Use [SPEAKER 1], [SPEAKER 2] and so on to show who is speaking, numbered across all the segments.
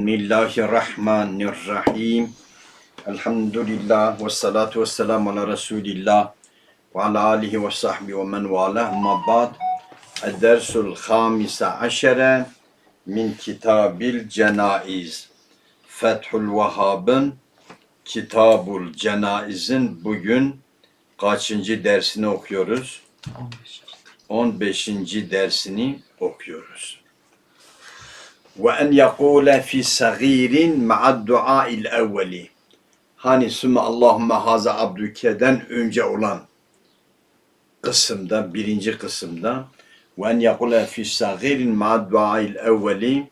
[SPEAKER 1] Bismillahirrahmanirrahim. Elhamdülillah ve salatu ve selamu ala Resulillah ve ala alihi ve sahbihi ve men valah. Amma ba'd. Dersul hamise aşere min kitabil cenaiz. Fethül Vehhab'ın Kitabul Cenaiz'in bugün kaçıncı dersini okuyoruz? 15. dersini okuyoruz. Ve en yekule fi sagirin ma'ad dua'il evveli. Hani sümme Allahümme haza abdükeden önce olan kısımda, birinci kısımda ve en yekule fi sagirin ma'ad dua'il evveli.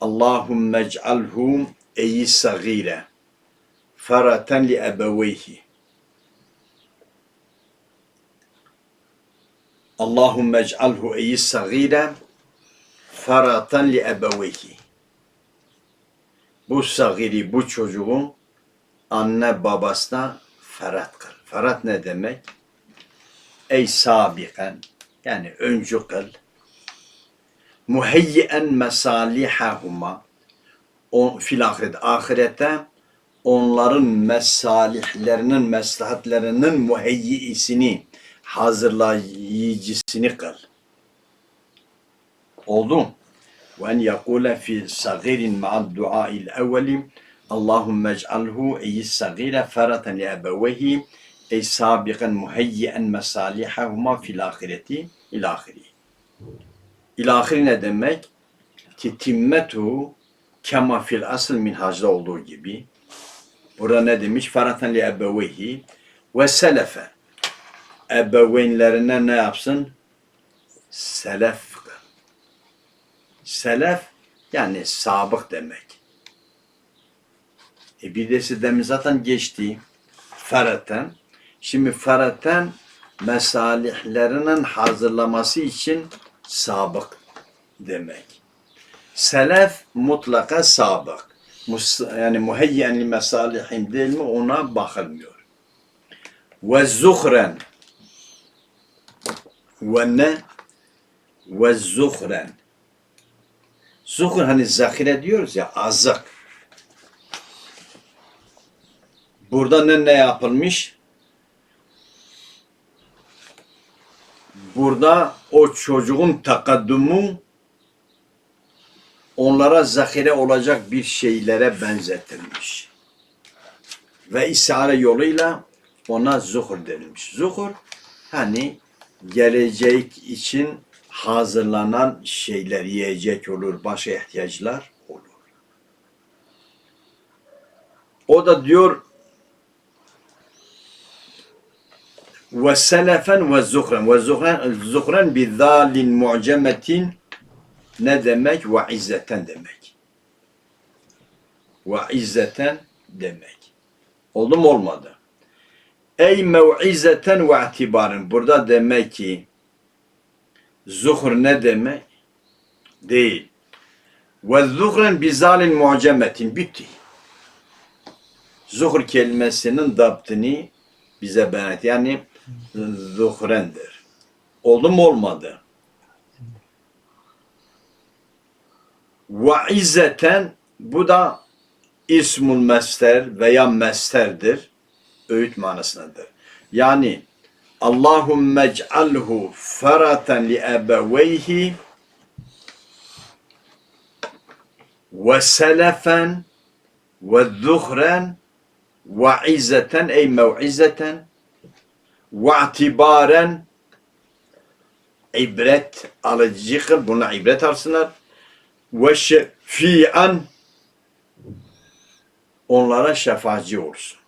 [SPEAKER 1] Allahümme ec'alhu eyi sagire feraten li ebeveyhi. Allahümme ec'alhu eyi sagire feratan li ebeveyhi. Bu sagiri, bu çocuğun anne babasına ferat kıl. Ferat ne demek? Ey sabiken, yani öncü kıl. Muheyyen mesalihahuma. O, fil ahiret, ahirete onların mesalihlerinin, meslahatlerinin muheyyisini, hazırlayıcısını kıl. Oldu mu? Ve en yekule fi sagirin ma'ad dua'il evveli Allahümme ec'alhu eyi sagire feratan li ebevehi ey sabiqen muheyyen mesalihahuma fil ahireti ilahiri. İlahiri ne demek? Ki timmetu kema fil asıl minhajda olduğu gibi. Burada ne demiş? Feratan li ebevehi ve selefe. Ebeveynlerine ne yapsın? Selef Selef yani sabık demek. E bir de demin zaten geçti. Fereten. Şimdi fereten mesalihlerinin hazırlaması için sabık demek. Selef mutlaka sabık. Yani muheyyen li mesalihim değil mi ona bakılmıyor. Ve zuhren ve ne? Ve zuhren Zuhur hani zahire diyoruz ya azık. Burada ne, ne yapılmış? Burada o çocuğun takaddumu onlara zahire olacak bir şeylere benzetilmiş. Ve isare yoluyla ona zuhur denilmiş. Zuhur hani gelecek için hazırlanan şeyler yiyecek olur, başka ihtiyaçlar olur. O da diyor ve selefen ve zuhran ve zuhran zuhran bi zalin mu'cemetin ne demek? Ve izzeten demek. Ve izzeten demek. Oldu mu olmadı? Ey mev'izeten ve itibaren. Burada demek ki Zuhur ne demek? Değil. Ve zuhren bizalin mu'cemetin. Bitti. Zuhur kelimesinin daptını bize beyan Yani zuhrendir. Oldu mu olmadı? Ve izzeten bu da ismul mester veya mesterdir. Öğüt manasındadır. Yani Allahümme ec'alhu feraten li ebeveyhi ve selefen ve zuhren ve izzeten ey mev'izeten ve itibaren ibret alıcı kıl. Buna ibret alsınlar. Ve şefi'an onlara şefaatçi olsun.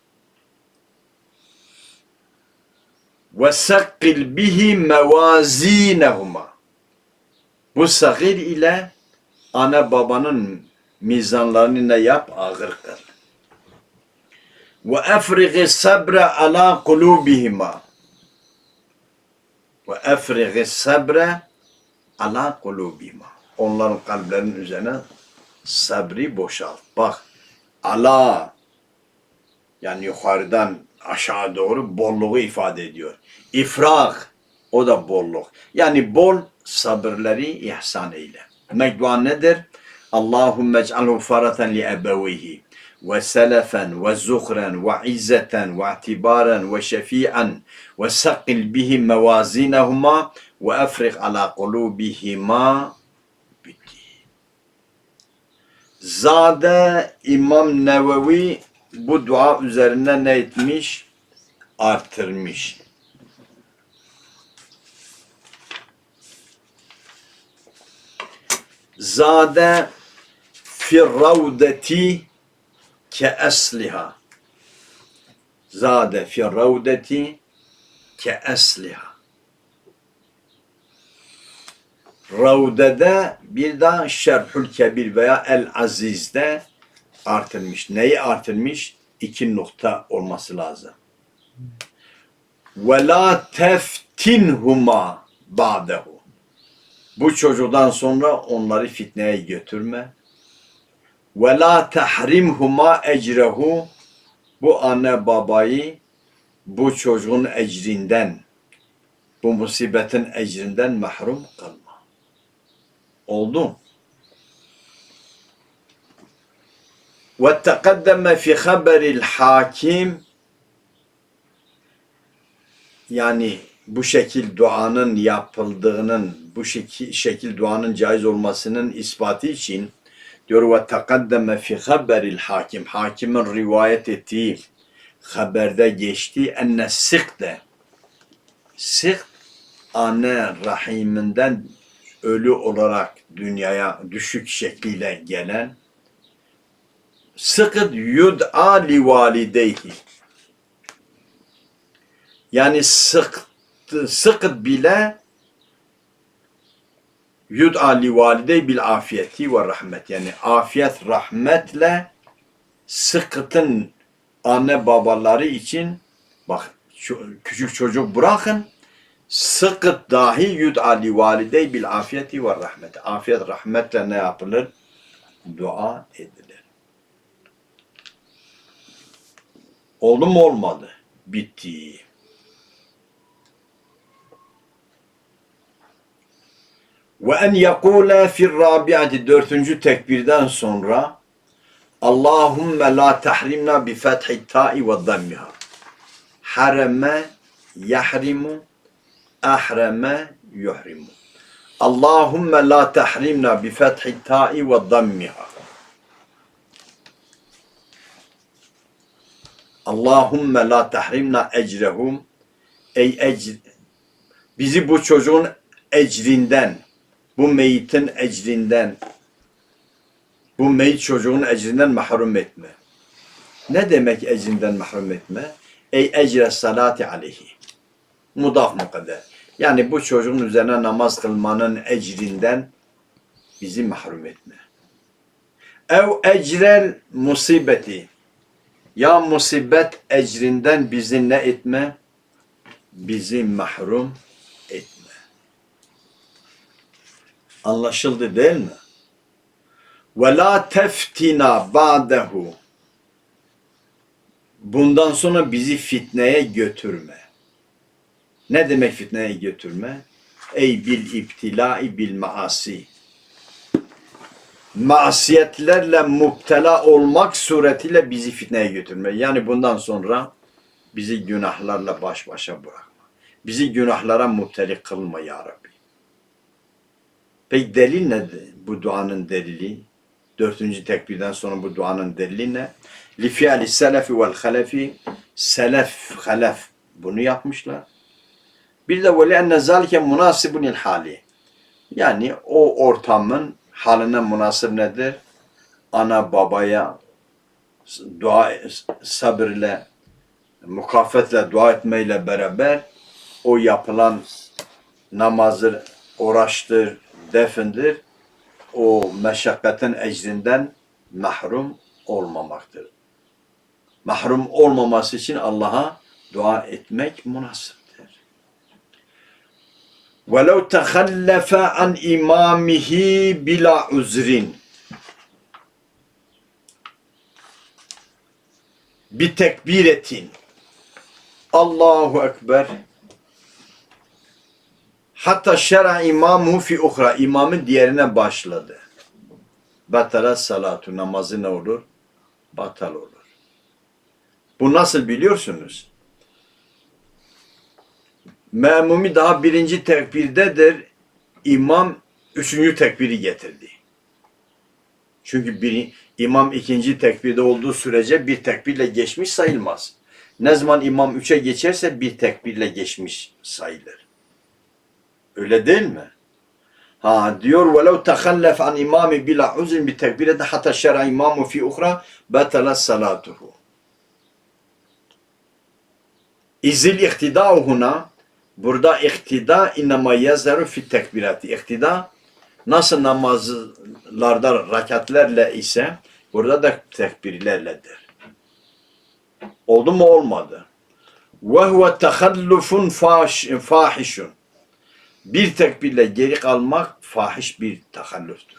[SPEAKER 1] Ve sakkil bihi mevazinehuma. Bu sagir ile ana babanın mizanlarını ne yap? Ağır kıl. Ve efrigi sabre ala kulubihima. Ve efrigi sabre ala kulubihima. Onların kalplerinin üzerine sabri boşalt. Bak ala yani yukarıdan aşağı doğru bolluğu ifade ediyor. İfrak o da bolluk. Yani bol sabırları ihsan eyle. Mekduan nedir? Allahümme ec'alhu faratan li ebevihi ve selefen ve zuhran ve izzeten ve itibaran ve şefi'an ve sakil bihi mevazinehuma ve efrik ala kulubihima bitti. Zade İmam Nevevi bu dua üzerine ne etmiş? Artırmış. Zade fi ravdeti ke esliha. Zade fi ravdeti ke esliha. Ravdede bir daha Şerhül Kebir veya El Aziz'de artırmış. Neyi artırmış? İki nokta olması lazım. Ve la teftinhuma ba'dehu. Bu çocuktan sonra onları fitneye götürme. Ve la tahrimhuma ecrehu. Bu anne babayı bu çocuğun ecrinden, bu musibetin ecrinden mahrum kılma. Oldu. Ve teqaddeme fi haberil hakim yani bu şekil duanın yapıldığının, bu şekil, duanın caiz olmasının ispatı için diyor ve takaddeme fi haberil hakim. Hakimin rivayet ettiği haberde geçti enne sık anne rahiminden ölü olarak dünyaya düşük şekliyle gelen sıkıt yud'a li valideyhi yani sık sıkıt bile yud'a li validey bil afiyeti ve rahmet yani afiyet rahmetle sıkıtın anne babaları için bak küçük çocuk bırakın sıkıt dahi yud'a li validey bil afiyeti ve rahmet afiyet rahmetle ne yapılır? Dua edilir. Oldu mu olmadı? Bitti. Ve en yekule fir rabi'ati dördüncü tekbirden sonra Allahümme la tahrimna bi fethi ta'i ve dammiha. Hareme yahrimu ahreme yuhrimu. Allahümme la tahrimna bi fethi ta'i ve dammiha. Allahümme la tahrimna ecrehum ey ecr bizi bu çocuğun ecrinden bu meyitin ecrinden bu meyit çocuğun ecrinden mahrum etme. Ne demek ecrinden mahrum etme? Ey ecre salati aleyhi. Mudaf mukadder. Yani bu çocuğun üzerine namaz kılmanın ecrinden bizi mahrum etme. Ev ecrel musibeti. Ya musibet ecrinden bizi ne etme? Bizi mahrum etme. Anlaşıldı değil mi? Ve la teftina ba'dehu. Bundan sonra bizi fitneye götürme. Ne demek fitneye götürme? Ey bil iptilai bil maasi. Masiyetlerle muptela olmak suretiyle bizi fitneye götürme. Yani bundan sonra bizi günahlarla baş başa bırakma. Bizi günahlara mupteli kılma ya Rabbi. Peki delil ne bu duanın delili? Dördüncü tekbirden sonra bu duanın delili ne? Li fi'li selefi vel halefi selef, halef bunu yapmışlar. Bir de ve enne zalike münasibun il hali. Yani o ortamın haline münasip nedir? Ana babaya dua sabırla mukafetle dua etmeyle beraber o yapılan namazı uğraştır, defendir. O meşakkatin ecrinden mahrum olmamaktır. Mahrum olmaması için Allah'a dua etmek münasiptir. وَلَوْ تَخَلَّفَ عَنْ اِمَامِهِ بِلَا عُزْرٍ بِتَكْبِيرَةٍ Allahu Ekber Hatta şera imamu fi uhra. imamın diğerine başladı. Batala salatu namazı ne olur? Batal olur. Bu nasıl biliyorsunuz? Memumi daha birinci tekbirdedir. İmam üçüncü tekbiri getirdi. Çünkü bir, imam ikinci tekbirde olduğu sürece bir tekbirle geçmiş sayılmaz. Ne zaman imam üçe geçerse bir tekbirle geçmiş sayılır. Öyle değil mi? Ha diyor velev tehallef an imami bila uzun bir tekbirede hatta şer'a imamu fi uhra betala salatuhu. İzil ihtida'u huna burada ihtida innema yazharu fi tekbirati. İhtida nasıl namazlarda rakatlerle ise burada da tekbirlerledir. Oldu mu olmadı. Ve huve tehallufun fahişun. Bir tekbirle geri kalmak fahiş bir tehallüftür.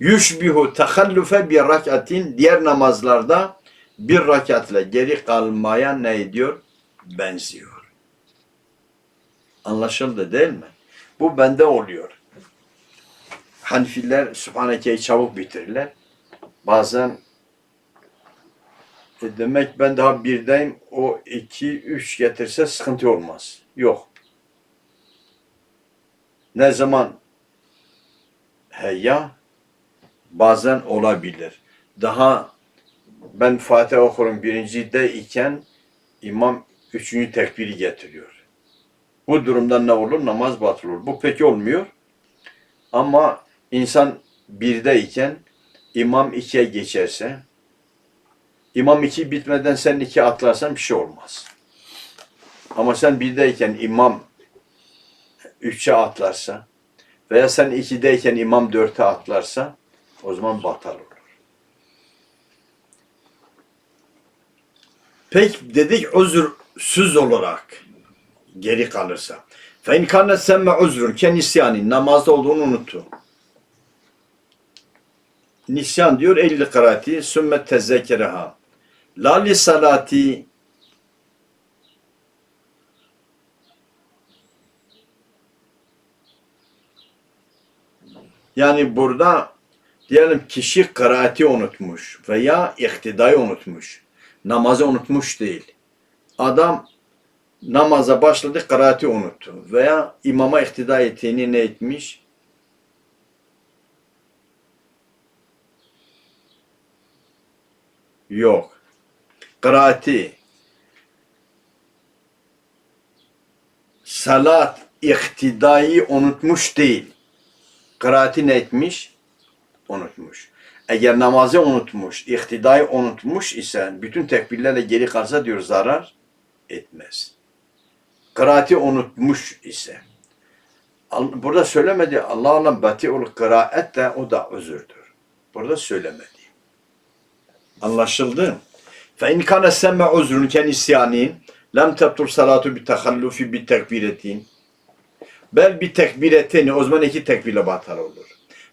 [SPEAKER 1] Yushbihu tehallufe bir rakatin diğer namazlarda bir rakatla geri kalmaya ne ediyor? Benziyor. Anlaşıldı değil mi? Bu bende oluyor. Hanifiler Sübhaneke'yi çabuk bitirirler. Bazen e demek ben daha birdeyim o iki üç getirse sıkıntı olmaz. Yok. Ne zaman heyya bazen olabilir. Daha ben Fatih okurum birincide iken imam üçüncü tekbiri getiriyor. Bu durumda ne olur? Namaz batıl olur. Bu pek olmuyor. Ama insan birdeyken imam ikiye geçerse imam iki bitmeden sen iki atlarsan bir şey olmaz. Ama sen birdeyken imam üçe atlarsa veya sen ikideyken imam dörte atlarsa o zaman batal olur. Peki dedik özürsüz olarak geri kalırsa. Fe in kana semme uzrun ke nisyani namazda olduğunu unuttu. Nisyan diyor elli kırati sümme tezzekereha. La li salati Yani burada diyelim kişi kıraati unutmuş veya iktidayı unutmuş. Namazı unutmuş değil. Adam namaza başladı kıraati unuttu veya imama iktida ettiğini ne etmiş? Yok. Kıraati salat iktidayı unutmuş değil. Kıraati ne etmiş? Unutmuş. Eğer namazı unutmuş, iktidayı unutmuş ise bütün tekbirlerle geri kalsa diyor zarar etmez. Kıraati unutmuş ise. Burada söylemedi Allah Allah bati'ul kıraat de o da özürdür. Burada söylemedi. Anlaşıldı? Fe in kana semme uzrun ken isyanin lem tebtur salatu bi tehallufi bi tekbiretin. Bel bir tekbireteni o zaman iki tekbirle batal olur.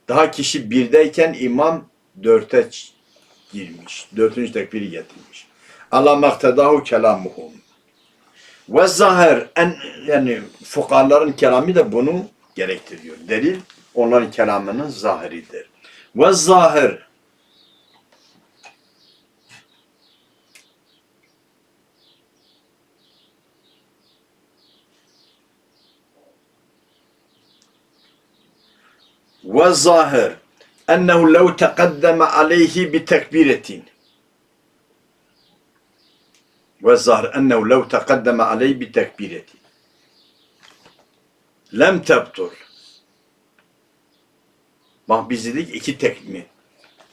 [SPEAKER 1] Daha kişi birdeyken imam dörte girmiş. Dörtüncü tekbiri getirmiş. Allah maktedahu kelamuhum. Ve zahir en yani fukarların kelamı da bunu gerektiriyor. Delil onların kelamının zahiridir. Ve zahir والظاهر أنه لو تقدم عليه بتكبيرة والظاهر أنه لو تقدم عليه بتكبيرة لم تبطل Bak biz dedik iki tek mi?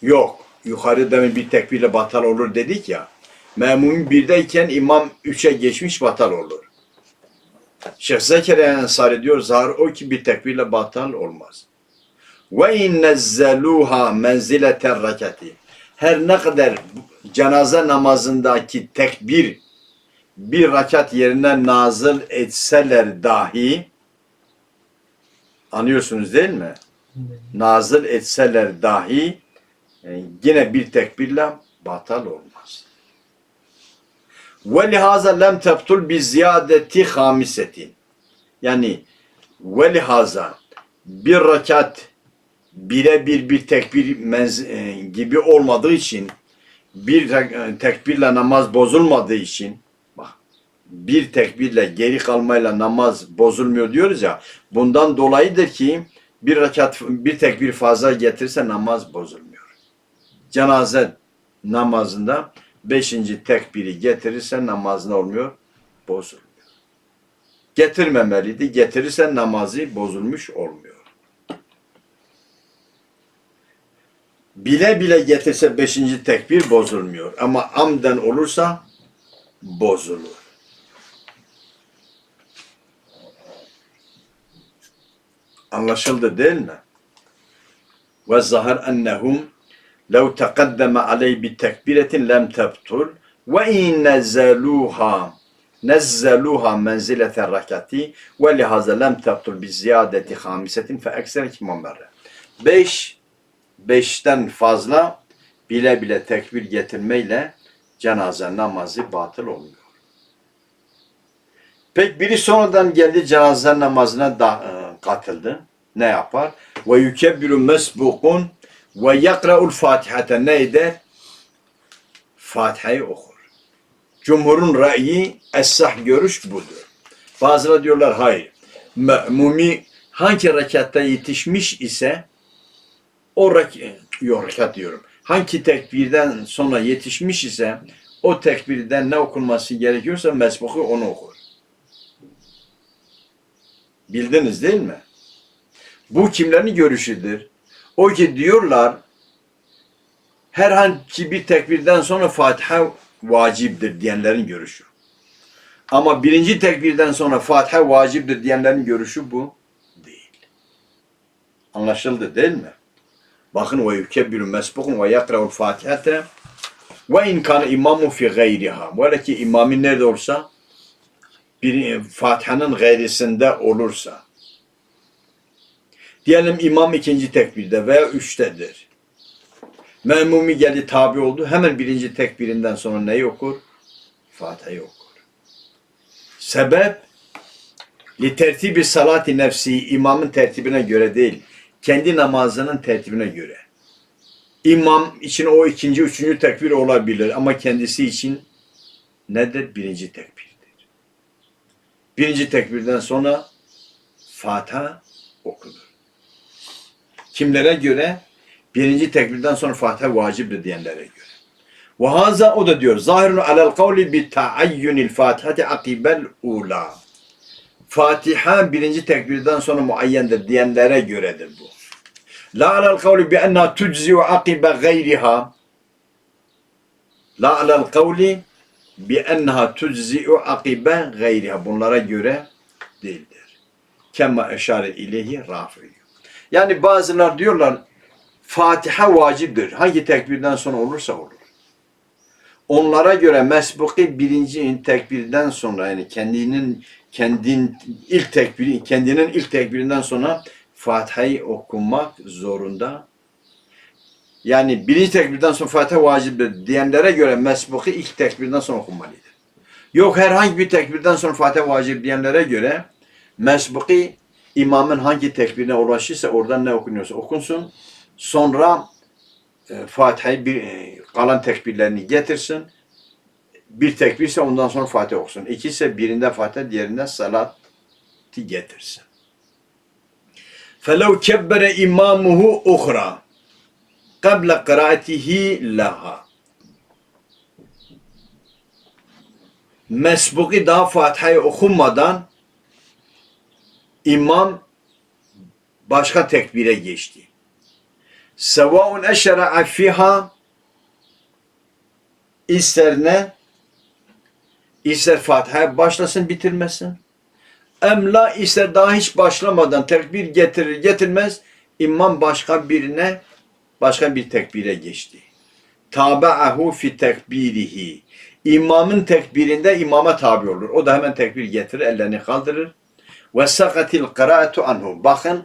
[SPEAKER 1] Yok. Yukarı demin bir tekbirle batal olur dedik ya. Memum birdeyken imam üçe geçmiş batal olur. Şeyh Zekeriya Ensari diyor zahir o ki bir tekbirle batal olmaz. Ve in nezzeluha menzileter rekati. Her ne kadar cenaze namazındaki tekbir bir rakat yerine nazıl etseler dahi anlıyorsunuz değil mi? Nazıl etseler dahi e, yine bir tekbirle batal olmaz. Ve lihaza lem tebtul bi ziyadeti hamisetin. Yani ve lihaza bir rakat birebir bir tekbir e, gibi olmadığı için bir tek- e, tekbirle namaz bozulmadığı için bak bir tekbirle geri kalmayla namaz bozulmuyor diyoruz ya bundan dolayıdır ki bir rekat bir tekbir fazla getirirse namaz bozulmuyor. Cenaze namazında beşinci tekbiri getirirse namaz ne olmuyor? Bozulmuyor. Getirmemeliydi. Getirirse namazı bozulmuş olmuyor. bile bile getirse beşinci tekbir bozulmuyor. Ama amden olursa bozulur. Anlaşıldı değil mi? Ve zahar ennehum lev teqaddeme aleyh bi tekbiretin lem tebtul ve in nezzeluha nezzeluha menzilete rakati ve lihaza lem tebtul bi ziyadeti hamisetin fe ekser kimanları. Beş beşten fazla bile bile tekbir getirmeyle cenaze namazı batıl olmuyor. Peki biri sonradan geldi cenaze namazına da, e, katıldı. Ne yapar? Ve yukebbiru mesbukun ve yakra'ul fatihate ne eder? Fatiha'yı okur. Cumhurun ra'yi es-sah görüş budur. Bazıları diyorlar hayır. Me'mumi hangi rekatta yetişmiş ise o rekat, yok rekat diyorum. Hangi tekbirden sonra yetişmiş ise o tekbirden ne okunması gerekiyorsa mesbuku onu okur. Bildiniz değil mi? Bu kimlerin görüşüdür? O ki diyorlar herhangi bir tekbirden sonra Fatiha vaciptir diyenlerin görüşü. Ama birinci tekbirden sonra Fatiha vaciptir diyenlerin görüşü bu değil. Anlaşıldı değil mi? Bakın ve yukebbiru mesbukun ve yakra'ul fatihate ve in kana imamu fi gayriha. Böyle ki imamın nerede olursa bir Fatiha'nın gayrisinde olursa Diyelim imam ikinci tekbirde veya üçtedir. Memumi geldi tabi oldu. Hemen birinci tekbirinden sonra neyi okur? Fatiha'yı okur. Sebep li tertibi salati nefsi imamın tertibine göre değil. Kendi namazının tertibine göre. İmam için o ikinci, üçüncü tekbir olabilir ama kendisi için nedir? Birinci tekbirdir. Birinci tekbirden sonra Fatiha okunur. Kimlere göre? Birinci tekbirden sonra Fatiha vaciptir diyenlere göre. Ve haza o da diyor. Zahirun alel kavli bi taayyunil fatihati akibel ula. Fatiha birinci tekbirden sonra muayyendir diyenlere göredir bu. La alel kavli bi enna tujzi ve akibe gayriha. La alel kavli bi enha tujzi ve akibe gayriha. Bunlara göre değildir. Kema eşare ileyhi rafi'yu. Yani bazılar diyorlar Fatiha vaciptir. Hangi tekbirden sonra olursa olur. Onlara göre mesbuki birinci tekbirden sonra yani kendinin kendin ilk tekbiri kendinin ilk tekbirinden sonra Fatiha'yı okumak zorunda. Yani birinci tekbirden sonra Fatiha vaciptir diyenlere göre mesbuki ilk tekbirden sonra okunmalıdır. Yok herhangi bir tekbirden sonra Fatiha vacip diyenlere göre mesbuki imamın hangi tekbirine ulaşırsa oradan ne okunuyorsa okunsun. Sonra e, Fatiha'yı bir e, kalan tekbirlerini getirsin. Bir tekbirse ondan sonra Fatiha okusun. İki ise birinde Fatiha, diğerinde salatı getirsin. فَلَوْ كَبَّرَ إِمَامُهُ اُخْرَى قَبْلَ قِرَاتِهِ لَهَا Mesbuki daha Fatiha'yı okunmadan imam başka tekbire geçti. Sevaun eşera'a fiha ister ne? İster Fatiha'ya başlasın bitirmesin. Emla ister daha hiç başlamadan tekbir getirir getirmez imam başka birine başka bir tekbire geçti. Taba'ahu fi tekbirihi. İmamın tekbirinde imama tabi olur. O da hemen tekbir getirir, ellerini kaldırır. Ve sakatil kıraatu anhu. Bakın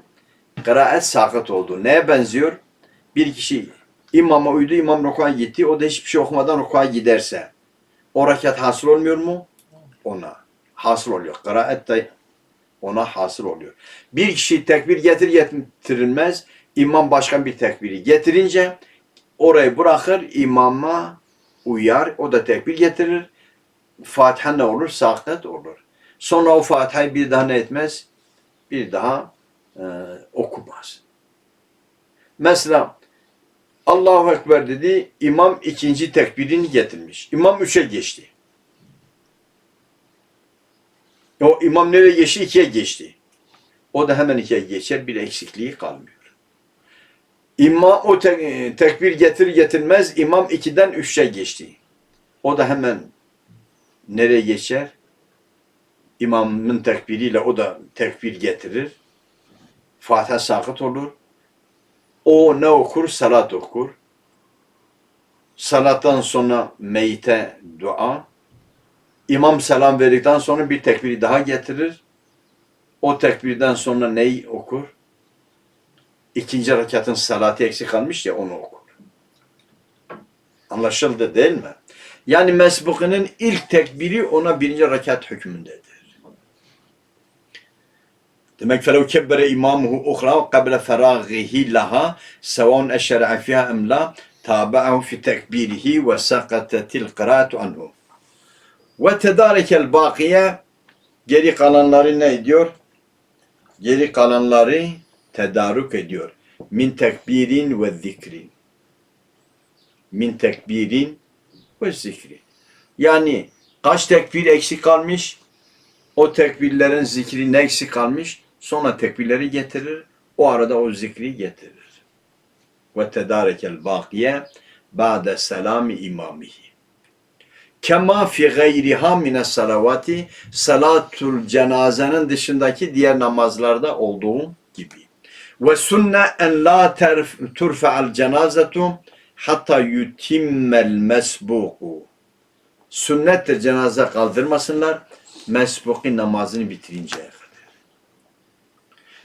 [SPEAKER 1] kıraat sakat oldu. Neye benziyor? Bir kişi imama uydu, imam rukuğa gitti. O da hiçbir şey okumadan rukuğa giderse o rekat hasıl olmuyor mu? Ona hasıl oluyor. Kıraat da ona hasıl oluyor. Bir kişi tekbir getir getirilmez. İmam başkan bir tekbiri getirince orayı bırakır imama uyar. O da tekbir getirir. Fatiha ne olur? Sakit olur. Sonra o Fatiha'yı bir daha ne etmez? Bir daha e, okumaz. Mesela Allahu Ekber dedi. İmam ikinci tekbirini getirmiş. İmam üçe geçti. O imam nereye geçti? İkiye geçti. O da hemen ikiye geçer. Bir eksikliği kalmıyor. İmam o te- tekbir getir getirmez imam ikiden üçe geçti. O da hemen nereye geçer? İmamın tekbiriyle o da tekbir getirir. Fatiha sakıt olur. O ne okur? Salat okur. Salattan sonra meyte dua. İmam selam verdikten sonra bir tekbiri daha getirir. O tekbirden sonra neyi okur? İkinci rekatın salatı eksik kalmış ya onu okur. Anlaşıldı değil mi? Yani mesbukinin ilk tekbiri ona birinci rekat hükmündedir. Demek felev kebbere imamuhu uhra kable feraghihi laha sevan eşer'a fiha emla tabe'ahu fi tekbirihi ve sakatetil kıraatu anhu. Ve tedarikel bakiye geri kalanları ne ediyor? Geri kalanları tedarük ediyor. Min tekbirin ve zikrin. Min tekbirin ve zikrin. Yani kaç tekbir eksik kalmış? O tekbirlerin zikri ne eksik kalmış? Sonra tekbirleri getirir. O arada o zikri getirir. Ve tedarekel bakiye ba'de selami imamihi. Kema fi gayriha mine salavati salatul cenazenin dışındaki diğer namazlarda olduğu gibi. Ve sünne en la turfa'al cenazetu hatta yutimmel mesbuku. Sünnettir cenaze kaldırmasınlar mesbuki namazını bitirinceye kadar.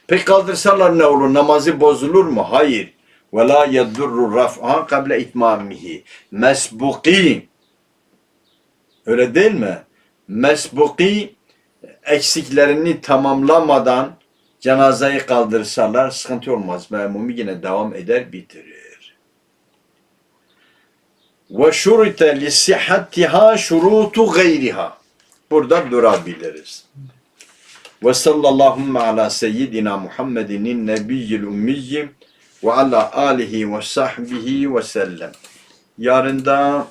[SPEAKER 1] Peki kaldırsalar ne olur? Namazı bozulur mu? Hayır. Ve la yedurru raf'a kable itmamihi. Mesbuki Öyle değil mi? Mesbuki eksiklerini tamamlamadan cenazeyi kaldırsalar sıkıntı olmaz. Memumi yine devam eder bitirir. Ve şurite li sihhattiha şurutu gayriha. Burada durabiliriz. Ve sallallahu ala seyyidina Muhammedin nebiyyil ummiyyi ve ala alihi ve sahbihi ve sellem. Yarın da